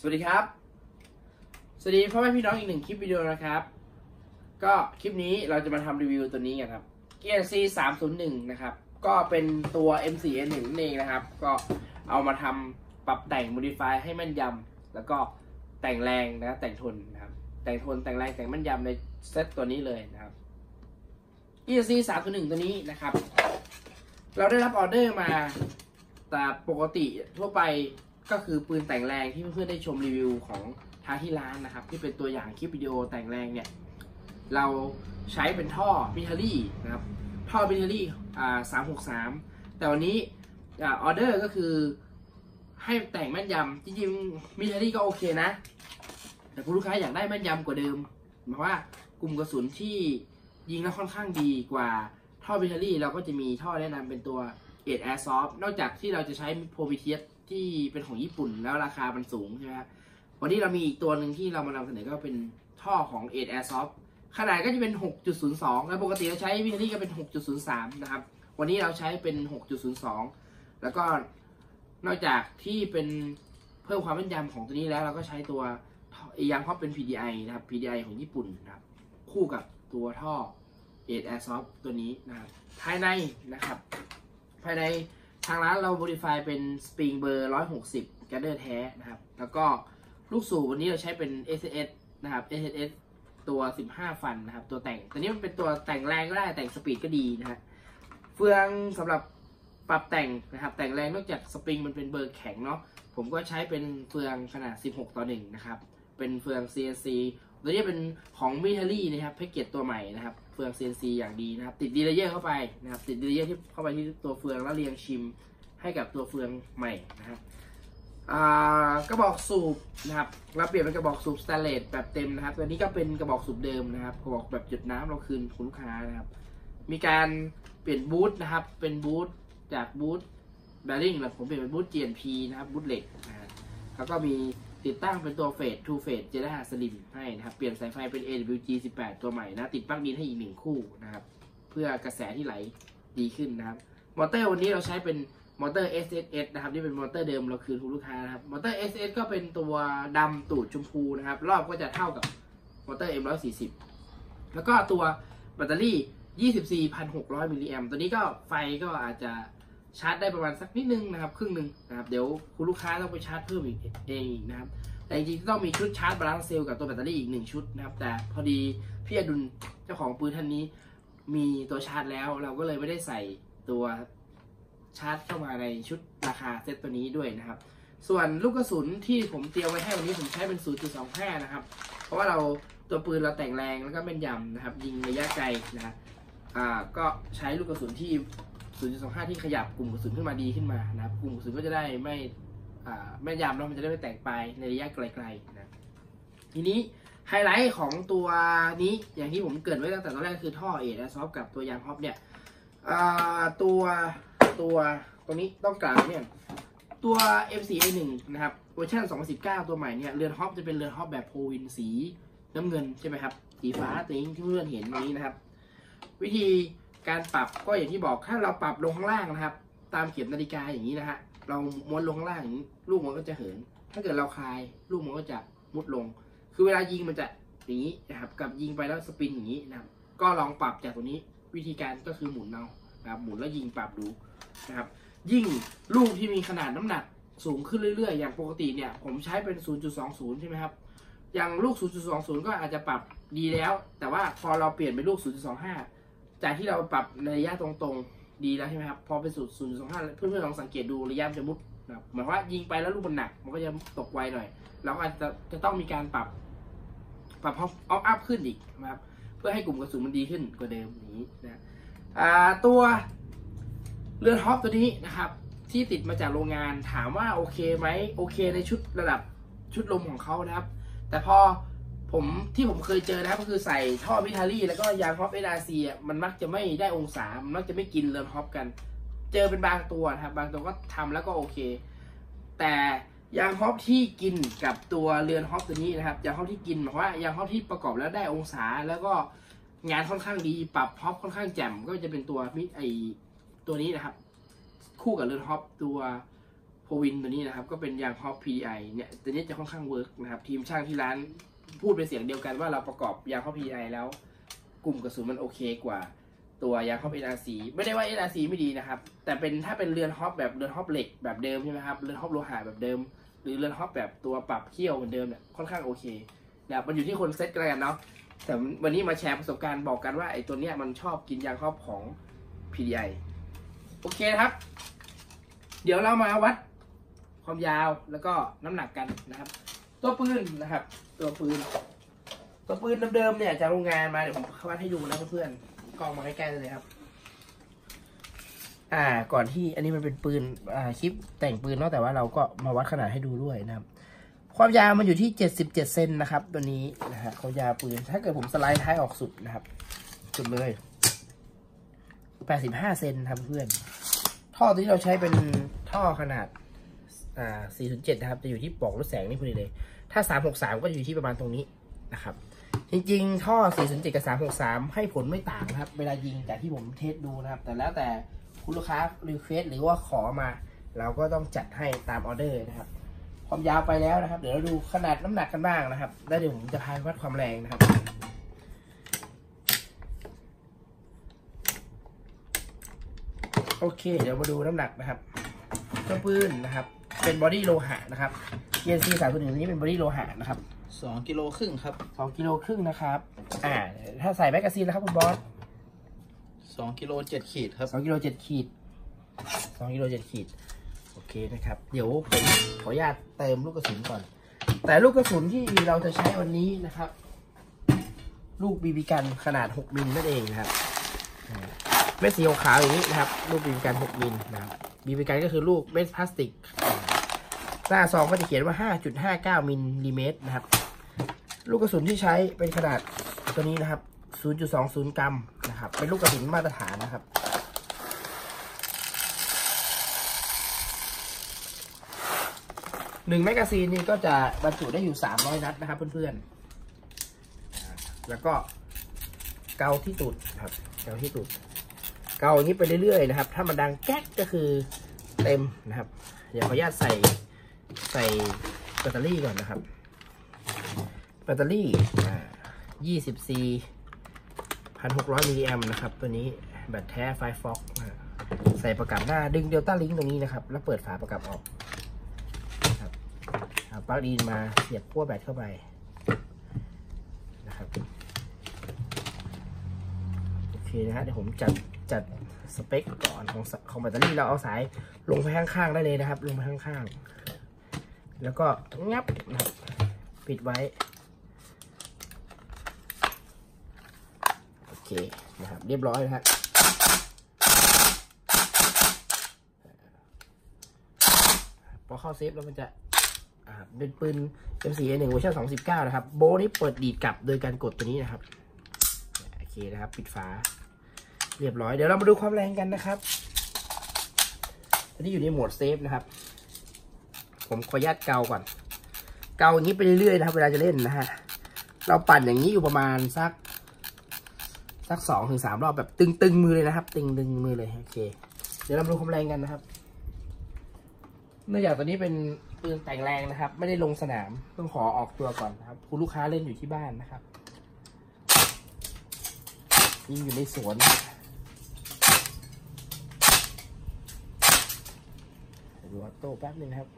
สวัสดีครับ สวัสดีพ่อแม่พี่น้องอีกหนึ่งคลิปวิดีโอนะครับ ก็คลิปนี้เราจะมาทำรีวิวตัวนี้กันครับ GNC 301นะครับ ก็เป็นตัว M4N1 นั่นเองนะครับ ก็เอามาทำปรับแต่ง modify ให้แม่นยำแล้วก็แต่งแรงนะแต่งทนนะครับ แต่งทนแต่งแรงแต่งแม่นยำในเซตตัวนี้เลยนะครับ GNC 301ตัวนี้นะครับ เราได้รับออเดอร์มาแต่ปกติทั่วไป ก็คือปืนแต่งแรงที่เพื่อนๆได้ชมรีวิวของทางที่ร้านนะครับ ที่เป็นตัวอย่างคลิปวิดีโอแต่งแรงเนี่ย เราใช้เป็นท่อมิทารี่นะครับ ท่อมิทารี่อ่าสามหกสามแต่วันนี้ออเดอร์ก็คือให้แต่งแม่นยำจริงๆมิทารี่ก็โอเคนะ แต่คุณลูกค้าอยากได้แม่นยำกว่าเดิมหมายว่ากลุ่มกระสุนที่ยิงแล้วค่อนข้างดีกว่าท่อมิทารี่เราก็จะมีท่อแนะนำเป็นตัว เอ Air Soft นอกจากที่เราจะใช้โพมิเทียสที่เป็นของญี่ปุ่นแล้วราคามันสูงใช่ไหมครับวันนี้เรามีอีกตัวหนึ่งที่เรามานำเสนอก็เป็นท่อของเอ Air Soft ขนาดก็จะเป็น 6.02 แล้วปกติเราใช้วิธีนี้ก็เป็น 6.03 นะครับ วันนี้เราใช้เป็น 6.02 แล้วก็นอกจากที่เป็นเพิ่มความแม่นยำของตัวนี้แล้ว เราก็ใช้ตัวยางเพราะเป็น PDI นะครับ PDI ของญี่ปุ่นนะครับ คู่กับตัวท่อ8 Airsoft ตัวนี้นะครับภายในนะครับ ภายในทางร้านเรา modify เป็น spring เบอร์160 gather แท้นะครับ แล้วก็ลูกสูบวันนี้เราใช้เป็น SS นะครับ SS ตัว 15 ฟันนะครับ ตัวแต่งตัวนี้มันเป็นตัวแต่งแรงก็ได้แต่งสปีดก็ดีนะฮะเฟืองสำหรับปรับแต่งนะครับ แต่งแรงนอกจากสปริงมันเป็นเบอร์แข็งเนาะผมก็ใช้เป็นเฟืองขนาด 16 ต่อ1นะครับ เป็นเฟือง CNC ตัวนี้เป็นของมิเทารี่นะครับแพ็กเกจตัวใหม่นะครับ เฟือง CNC อย่างดีนะครับ ติดดีเลเยอร์เข้าไปนะครับ ติดดีเลเยอร์ที่เข้าไปที่ตัวเฟืองแล้วเรียงชิมให้กับตัวเฟืองใหม่นะครับกระบอกสูบนะครับเราเปลี่ยนเป็นกระบอกสูบสแตนเลสแบบเต็มนะครับตัวนี้ก็เป็นกระบอกสูบเดิมนะครับ กระบอกแบบหยดน้ำเราคืนคุณลูกค้านะครับ มีการเปลี่ยนบูทนะครับ เป็นบูทจากบูทแบริ่งแล้วผมเปลี่ยนเป็นบูท GNP นะครับบูทเหล็กนะฮะแล้วก็มี ติดตั้งเป็นตัวเฟส2เฟสเจด้าสลิมให้นะครับ เปลี่ยนสายไฟเป็น AWG 18 ตัวใหม่นะ ติดปลั๊กดินให้อีกหนึ่งคู่นะครับ เพื่อกระแสที่ไหลดีขึ้นนะครับ มอเตอร์วันนี้เราใช้เป็นมอเตอร์ SSS นะครับนี่เป็นมอเตอร์เดิมเราคืนคุณลูกค้านะครับ มอเตอร์ SSS ก็เป็นตัวดำตูดชมพูนะครับ รอบก็จะเท่ากับมอเตอร์ M140 แล้วก็ตัวแบตเตอรี่ 24,600 มิลลิแอมตัวนี้ก็ไฟก็อาจจะ ชาร์จได้ประมาณสักนิดนึงนะครับครึ่งหนึ่งนะครับเดี๋ยวคุณลูกค้าต้องไปชาร์จเพิ่มอีกเองอีกนะครับแต่จริงๆต้องมีชุดชาร์จบาลานซ์เซลล์กับตัวแบตเตอรี่อีกหนึ่งชุดนะครับแต่พอดีพี่อดุลเจ้าของปืนท่านนี้ มีตัวชาร์จแล้วเราก็เลยไม่ได้ใส่ตัวชาร์จเข้ามาในชุดราคาเซตตัวนี้ด้วยนะครับ ส่วนลูกกระสุนที่ผมเตรียมไว้ให้วันนี้ผมใช้เป็น 0.25 นะครับ เพราะว่าเราตัวปืนเราแต่งแรงแล้วก็แม่นยำนะครับ ยิงระยะไกลนะครับอ่าก็ใช้ลูกกระสุนที่ 0.25 ที่ขยับกลุ่มกระสุนขึ้นมาดีขึ้นมานะครับ กลุ่มกระสุนก็จะได้ไม่แม่นยำแล้วมันจะได้ไม่แตกไปในระยะไกลๆนะทีนี้ไฮไลท์ของตัวนี้อย่างที่ผมเกริดไว้ตั้งแต่ตอนแรกคือท่อเอทแอร์ซอฟกับตัวยางฮอปเนี่ยตัวตัวตรงนี้ต้องกล่าวเนี่ยตัว M4A1 นะครับเวอร์ชัน2019 ตัวใหม่เนี่ยเรือนฮอปจะเป็นเรือนฮอปแบบโพวินสีน้ำเงินใช่ไหมครับ สีฟ้าตัวนี้ที่เพื่อนเห็นนี้นะครับ วิธี การปรับก็อย่างที่บอกถ้าเราปรับลงข้างล่างนะครับ ตามเข็มนาฬิกาอย่างนี้นะฮะเราม้วนลงข้างล่างอย่างนี้ลูกมันก็จะเหิน ถ้าเกิดเราคลายลูกมันก็จะมุดลง คือเวลายิงมันจะอย่างนี้นะครับกับยิงไปแล้วสปินอย่างนี้นะครับก็ลองปรับจากตัวนี้วิธีการก็คือหมุนเอานะครับหมุนแล้วยิงปรับดูนะครับยิ่งลูกที่มีขนาดน้ำหนักสูงขึ้นเรื่อยๆ อย่างปกติเนี่ย ผมใช้เป็น 0.20 ใช่ไหมครับ อย่างลูก 0.20 ก็อาจจะปรับดีแล้ว แต่ว่าพอเราเปลี่ยนเป็นลูก 0.25 จากที่เราปรับในระยะตรงๆดีแล้วใช่ไหมครับ พอเป็นย์สูตร0.25เพื่อนๆลองสังเกตดูระยะมันจะมุดนะครับหมายว่ายิงไปแล้วลูกมันหนัก มันก็จะตกไวหน่อย เราก็อาจจะจะต้องมีการปรับ ปรับออฟอัพขึ้นอีกนะครับ เพื่อให้กลุ่มกระสุนมันดีขึ้นกว่าเดิมนี้นะอ่าตัวเรือนฮอปตัวนี้นะครับ ที่ติดมาจากโรงงานถามว่าโอเคไหมโอเคในชุดระดับชุดลมของเขานะครับ แต่พอ ผมที่ผมเคยเจอนะครับก็คือใส่ท่อมิทารี่แล้วก็ยางฮอปเออาซีมันมักจะไม่ได้องศา มันมักจะไม่กินเรือนฮอปกัน เจอเป็นบางตัวนะครับ บางตัวก็ทำแล้วก็โอเค แต่ยางฮอปที่กินกับตัวเรือนฮอปตัวนี้นะครับยางฮอปที่กินหมายความว่ายางฮอปที่ประกอบแล้วได้องศา แล้วก็งานค่อนข้างดีปรับฮอปค่อนข้างแจ่มก็จะเป็นตัวมิไอตัวนี้นะครับ คู่กับเรือนฮอปตัวโพวินตัวนี้นะครับ ก็เป็นยางฮอป PDI เนี่ยตัวนี้จะค่อนข้างเวิร์กนะครับทีมช่างที่ร้าน พูดเป็นเสียงเดียวกันว่าเราประกอบยางฮอป PDI แล้ว กลุ่มกระสุนมันโอเคกว่า ตัวยางฮอป NRC ไม่ได้ว่า NRC ไม่ดีนะครับ แต่เป็นถ้าเป็นเรือนฮอปแบบเรือนฮอปเหล็กแบบเดิมใช่ไหมครับเรือนฮอปโลหะแบบเดิม หรือเรือนฮอปแบบตัวปรับเขี้ยวเหมือนเดิมเนี่ยค่อนข้างโอเคนะครับมันอยู่ที่คนเซตกันเนาะแต่วันนี้มาแชร์ประสบการณ์บอกกันว่าไอ้ตัวเนี้ยมันชอบกินยางฮอปของ PDI โอเคครับ เดี๋ยวเรามาวัดความยาวแล้วก็น้ำหนักกันนะครับ ตัวปืนนะครับ ตัวปืน ตัวปืนเดิมๆเนี่ยจากโรงงานมาเดี๋ยวผมวัดให้ดูนะเพื่อนๆกล้องมาใกล้ๆเลยครับ อ่า ก่อนที่อันนี้มันเป็นปืน อ่าคลิปแต่งปืนเนาะแต่ว่าเราก็มาวัดขนาดให้ดูด้วยนะครับ ความยาวมันอยู่ที่เจ็ดสิบเจ็ดเซนนะครับ ตัวนี้นะฮะความยาวปืน ถ้าเกิดผมสไลด์ท้ายออกสุดนะครับ สุดเลยแปดสิบห้าเซนครับเพื่อน ท่อที่เราใช้เป็นท่อขนาด อ่า407นะครับ จะอยู่ที่ปลอกรถแสงนี่พอดีเลย ถ้า 363 ก็อยู่ที่ประมาณตรงนี้นะครับ จริงๆ ท่อ 407 กับ 363 ให้ผลไม่ต่างนะครับ เวลายิงจากที่ผมเทสดูนะครับ แต่แล้วแต่คุณลูกค้ารีเควสหรือว่าขอมา เราก็ต้องจัดให้ตามออเดอร์นะครับ ความยาวไปแล้วนะครับ เดี๋ยวเราดูขนาดน้ำหนักกันบ้างนะครับ แล้วเดี๋ยวผมจะพาวัดความแรงนะครับโอเค เดี๋ยวมาดูน้ำหนักนะครับตัวปืนนะครับ เป็นบอดี้โลหะนะครับ ENC สามตัวหนึ่งนี้เป็นบอดี้โลหะนะครับสองกิโลครึ่งครับสองกิโลครึ่งนะครับอ่าถ้าใส่แมกกาซีนนะครับคุณบอสสองกิโลเจ็ดขีดครับสองกิโลเจ็ดขีดสองกิโลเจ็ดขีดโอเคนะครับ เดี๋ยวผมขออนุญาตเติมลูกกระสุนก่อน แต่ลูกกระสุนที่เราจะใช้วันนี้นะครับ ลูกบีบีกันขนาด6มิลนั่นเองนะครับอ่าเม็ดสีขาวๆอย่างนี้นะครับ ลูกบีบีกัน6มิลนะครับบีบีกันก็คือลูกเม็ดพลาสติกอ่า หน้าซองก็จะเขียนว่า 5.59มิลลิเมตรนะครับ ลูกกระสุนที่ใช้เป็นขนาดตัวนี้นะครับ 0.20 กรัมนะครับ เป็นลูกกระสุนมาตรฐานนะครับ หนึ่งแมกกาซีนนี่ก็จะบรรจุได้อยู่ 300 นัดนะครับเพื่อนๆ แล้วก็เกาที่ตุดครับ เกาที่ตุด เกาอย่างนี้ไปเรื่อยๆนะครับ ถ้ามันดังแก๊กก็คือเต็มนะครับ เดี๋ยวขออนุญาตใส่ ใส่แบตเตอรี่ก่อนนะครับ แบตเตอรี่อ่า 20C 1,600มิลลิแอมนะครับ ตัวนี้แบตแท้ไฟฟ็อกใส่ประกับหน้าดึงเดลต้าลิงตรงนี้นะครับ แล้วเปิดฝาประกับออกนะครับเอาปลั๊กอินมาเสียบขั้วแบตเข้าไปนะครับโอเคนะฮะเดี๋ยวผมจัดจัดสเปคก่อนของของแบตเตอรี่เราเอาสายลงไปข้างๆได้เลยนะครับ ลงไปข้างๆ แล้วก็งับนะครับปิดไว้ โอเคนะครับเรียบร้อยนะฮะพอเข้าเซฟแล้วมันจะเป็นปืน M4A1 เวอร์ชัน219 นะครับ โบนี้เปิดดีดกลับโดยการกดตัวนี้นะครับ โอเคนะครับ ปิดฝา เรียบร้อย เดี๋ยวเรามาดูความแรงกันนะครับอันนี้อยู่ในโหมดเซฟนะครับ ผมขออนุญาตเกาก่อน เกาอย่างนี้ไปเรื่อยๆนะครับ เวลาจะเล่นนะฮะ เราปั่นอย่างนี้อยู่ประมาณสัก สักสองถึงสามรอบแบบตึงๆมือเลยนะครับ ตึงดึงมือเลยโอเค เดี๋ยวเรามาดูความแรงกันนะครับ เนื่องจากตัวนี้เป็นปืนแต่งแรงนะครับ ไม่ได้ลงสนามต้องขอออกตัวก่อนนะครับคุณลูกค้าเล่นอยู่ที่บ้านนะครับยิงอยู่ในสวนดูออโต้แป๊บหนึงนะครับ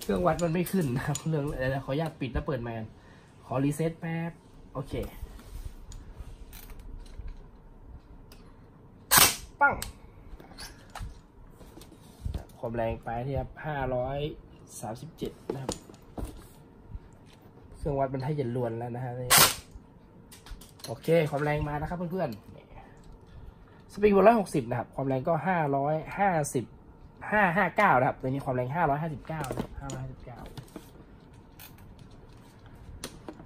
เครื่องวัดมันไม่ขึ้นนะครับเรื่องเดี๋ยวขออนุญาตปิดแล้วเปิดแมนขอรีเซ็ตแป๊บ โอเค ปั้งความแรงไปที่ครับห้าร้อยสามสิบเจ็ดนะครับ เครื่องวัดมันให้เย็นลวนแล้วนะฮะโอเค ความแรงมานะครับเพื่อนๆสปริงบนร้อยหกสิบนะครับ ความแรงก็ห้าร้อยห้าสิบ ห้าห้าเก้านะครับ ตัวนี้ความแรงห้าร้อยห้าสิบเก้าห้าร้อยห้าสิบเก้า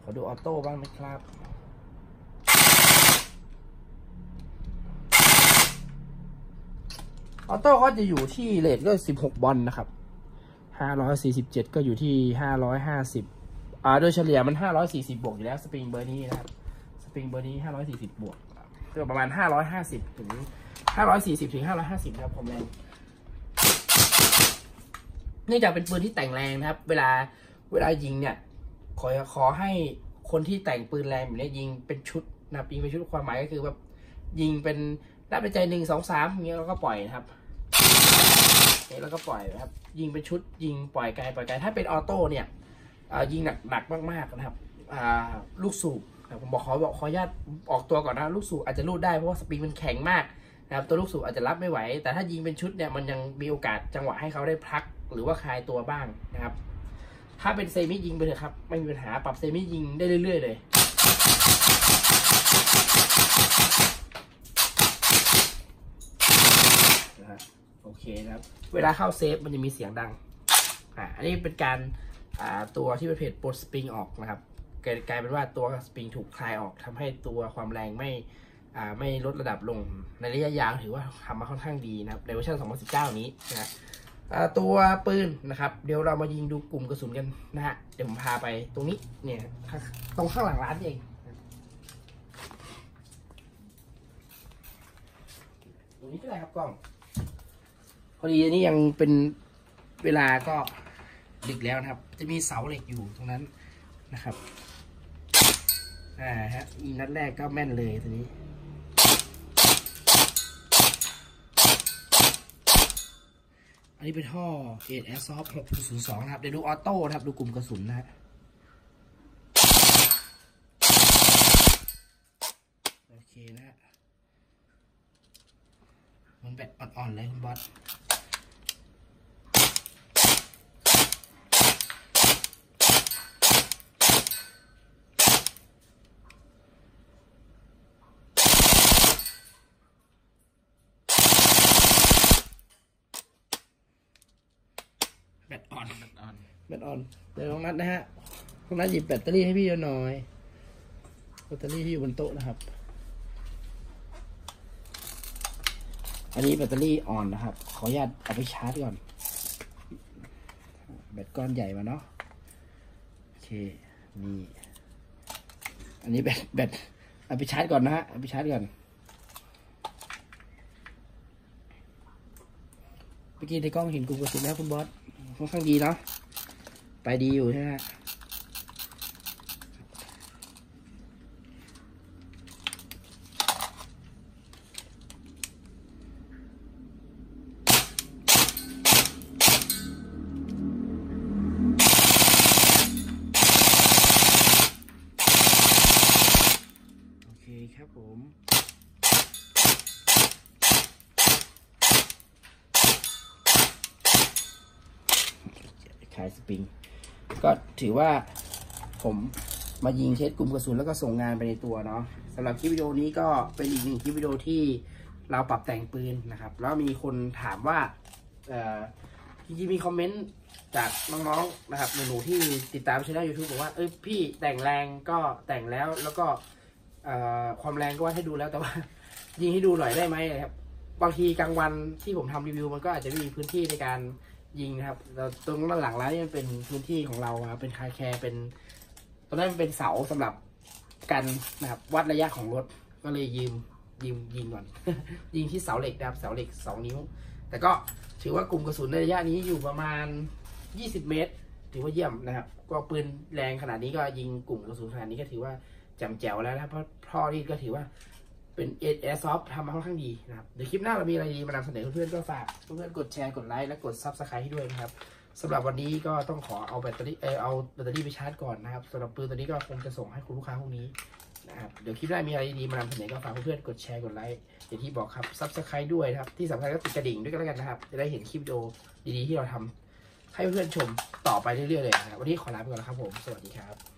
ขอดูออโต้บ้างนะครับออโต้ก็จะอยู่ที่เลทก็สิบหกบอลนะครับห้าร้อยสี่สิบเจ็ดก็อยู่ที่ห้าร้อยห้าสิบอ่าโดยเฉลี่ยมันห้าร้อยสี่สิบบวกอยู่แล้วสปริงเบอร์นี้นะครับ สปริงเบอร์นี้ห้าร้อยสี่สิบบวกก็ประมาณห้าร้อยห้าสิบถึงห้าร้อยสี่สิบถึงห้าร้อยห้าสิบนะครับความแรง เนื่องจากเป็นปืนที่แต่งแรงนะครับ เวลาเวลายิงเนี่ย ขอขอให้คนที่แต่งปืนแรงแบบนี้ยิงเป็นชุดนะยิงเป็นชุดความหมายก็คือแบบยิงเป็นรับในใจหนึ่งสองสามอย่างเงี้ยแล้วก็ปล่อยนะครับเนี่แล้วก็ปล่อยนะครับ ยิงเป็นชุดยิงปล่อยไกลปล่อยไกลถ้าเป็นออโต้เนี่ยเอ่อยิงหนักหนักมากๆนะครับลูกสูบผมบอกขอบอกขออนุญาตออกตัวก่อนนะลูกสูบอาจจะรูดได้เพราะว่าสปริงมันแข็งมากนะครับตัวลูกสูบอาจจะรับไม่ไหว แต่ถ้ายิงเป็นชุดเนี่ยมันยังมีโอกาสจังหวะให้เขาได้พัก หรือว่าคลายตัวบ้างนะครับ ถ้าเป็นเซมิยิงไปเถอะครับ ไม่มีปัญหาปรับเซมิยิงได้เรื่อย ๆ เลยนะฮะโอเคนะครับ เวลาเข้าเซฟมันจะมีเสียงดัง อ่าอันนี้เป็นการอ่าตัวที่เป็นเพจปลดสปริงออกนะครับกลายเป็นว่าตัวสปริงถูกคลายออกทำให้ตัวความแรงไม่อ่าไม่ลดระดับลงในระยะยาวถือว่าทำมาค่อนข้างดีนะครับในเวอร์ชัน2019 นี้นะ ตัวปืนนะครับ เดี๋ยวเรามายิงดูกลุ่มกระสุนกันนะฮะเดี๋ยวผมพาไปตรงนี้เนี่ยตรงข้างหลังร้านเองตรงนี้ก็ได้ครับกล้อง พอดีอันนี้ยังเป็นเวลาก็ดึกแล้วนะครับ จะมีเสาเหล็กอยู่ตรงนั้นนะครับอ่าฮะนัดแรกก็แม่นเลยทีนี้ อันนี้เป็นท่อเอทแอร์ซอฟท์หกศูนะครับ เดี๋ยวดูออโต้นะครับ ดูกลุ่มกระสุนนะฮะโอเคนะฮะมันแบตอ่อนๆเลยคุณบอส แบตอ่อน อ่ อนแบตอ่อนเดี๋ยวน้องนัดนะฮะน้องนัดหยิบแบตเตอรี่ให้พี่หน่อยแบตเตอรี่ที่อยู่บนโต๊ะนะครับ อันนี้แบตเตอรี่อ่อนนะครับ ขออนุญาตเอาไปชาร์จก่อน แบตก้อนใหญ่มาเนาะโอเคนี่อันนี้แบตแบตเอาไปชาร์จก่อนนะฮะเอาไปชาร์จก่อนเมื่อกี้ในกล้องเห็นกลุ่มกระสุนแล้วคุณบอสค่อนข้างดีเนาะ ไปดีอยู่ใช่ไหมฮะโอเคครับผมขายสปริง ก็ถือว่าผมมายิงเทสกลุ่มกระสุนแล้วก็ส่งงานไปในตัวเนาะสำหรับคลิปวิดีโอนี้ก็เป็นอีกหนึ่งคลิปวิดีโอที่เราปรับแต่งปืนนะครับ แล้วมีคนถามว่าเอ่อจริงๆมีคอมเมนต์จากน้องๆนะครับหนูๆที่ติดตามช่องยูทูบบอกว่าเอ้ยพี่แต่งแรงก็แต่งแล้วแล้วก็ความแรงก็วัดให้ดูแล้วแต่ว่า ยิงให้ดูหน่อยได้ไหมครับบางทีกลางวันที่ผมทำรีวิวมันก็อาจจะไม่มีพื้นที่ในการ ยิงนะครับแต่ตรงด้านหลังร้านนี่มันเป็นพื้นที่ของเราครับเป็นคาแคร์เป็นตรงนั้นมันเป็นเสาสำหรับกันนะครับ วัดระยะของรถก็เลยยืมยืมยิงก่อน ยิงที่เสาเหล็กนะครับเสาเหล็กสองนิ้ว แต่ก็ถือว่ากลุ่มกระสุนในระยะนี้อยู่ประมาณ 20 เมตร ถือว่าเยี่ยมนะครับ ก็ปืนแรงขนาดนี้ก็ยิงกลุ่มกระสุนขนาดนี้ก็ถือว่าแจ่มแจ๋วแล้วนะครับเพราะพ่อที่ก็ถือว่า เป็นเอแอร์ซอฟทำมาค่อนข้างดีนะครับ เดี๋ยวคลิปหน้าเรามีอะไรดีมานำเสนอเพื่อนๆก็ฝากเพื่อนๆกดแชร์กดไลค์และกดซับสไครต์ให้ด้วยนะครับสำหรับวันนี้ก็ต้องขอเอาแบตเตอรี่เออเอาแบตเตอรี่ไปชาร์จก่อนนะครับสำหรับปืนตัวนี้ก็คงจะส่งให้คุณลูกค้าพรุ่งนี้นะครับเดี๋ยวคลิปหน้ามีอะไรดีมานำเสนอก็ฝากเพื่อนๆกดแชร์กดไลค์อย่างที่บอกครับซับสไครต์ด้วยนะครับที่สำคัญก็ติดกระดิ่งด้วยกันแล้วกันนะครับจะได้เห็นคลิปวิดีโอดีๆที่เราทำให้เพื่อนๆชมต่อไปเรื่อยๆเลยนะครับวันนี้ขอลาไปก่อนแล้วครับผมสวัสดีครับ